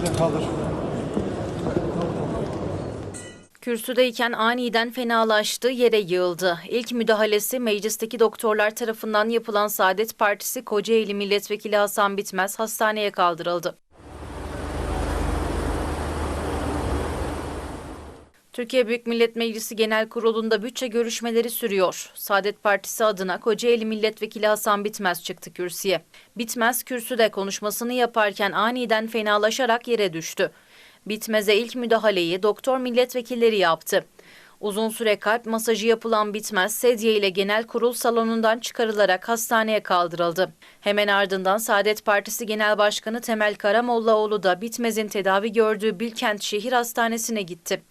Şuradan kaldır. Kürsüdeyken aniden fenalaştı, yere yığıldı. İlk müdahalesi meclisteki doktorlar tarafından yapılan Saadet Partisi Kocaeli Milletvekili Hasan Bitmez hastaneye kaldırıldı. Türkiye Büyük Millet Meclisi Genel Kurulu'nda bütçe görüşmeleri sürüyor. Saadet Partisi adına Kocaeli Milletvekili Hasan Bitmez çıktı kürsüye. Bitmez kürsüde konuşmasını yaparken aniden fenalaşarak yere düştü. Bitmez'e ilk müdahaleyi doktor milletvekilleri yaptı. Uzun süre kalp masajı yapılan Bitmez, sedye ile genel kurul salonundan çıkarılarak hastaneye kaldırıldı. Hemen ardından Saadet Partisi Genel Başkanı Temel Karamollaoğlu da Bitmez'in tedavi gördüğü Bilkent Şehir Hastanesi'ne gitti.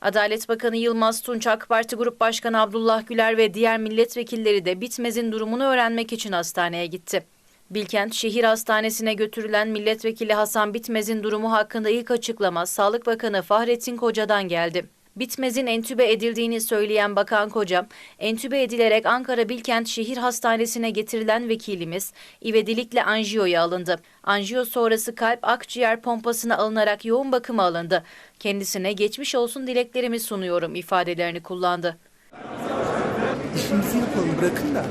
Adalet Bakanı Yılmaz Tunç, AK Parti Grup Başkanı Abdullah Güler ve diğer milletvekilleri de Bitmez'in durumunu öğrenmek için hastaneye gitti. Bilkent Şehir Hastanesi'ne götürülen milletvekili Hasan Bitmez'in durumu hakkında ilk açıklama Sağlık Bakanı Fahrettin Koca'dan geldi. Bitmez'in entübe edildiğini söyleyen Bakan Koca, entübe edilerek Ankara Bilkent Şehir Hastanesi'ne getirilen vekilimiz ivedilikle anjiyoya alındı. Anjiyo sonrası kalp akciğer pompasına alınarak yoğun bakıma alındı. Kendisine geçmiş olsun dileklerimi sunuyorum ifadelerini kullandı. İşimizi yapalım bırakın da.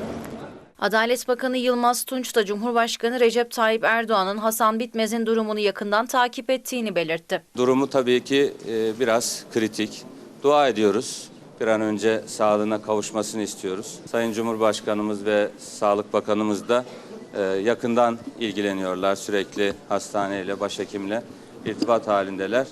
Adalet Bakanı Yılmaz Tunç da Cumhurbaşkanı Recep Tayyip Erdoğan'ın Hasan Bitmez'in durumunu yakından takip ettiğini belirtti. Durumu tabii ki e, biraz kritik. Dua ediyoruz. Bir an önce sağlığına kavuşmasını istiyoruz. Sayın Cumhurbaşkanımız ve Sağlık Bakanımız da e, yakından ilgileniyorlar. Sürekli hastaneyle, başhekimle irtibat halindeler.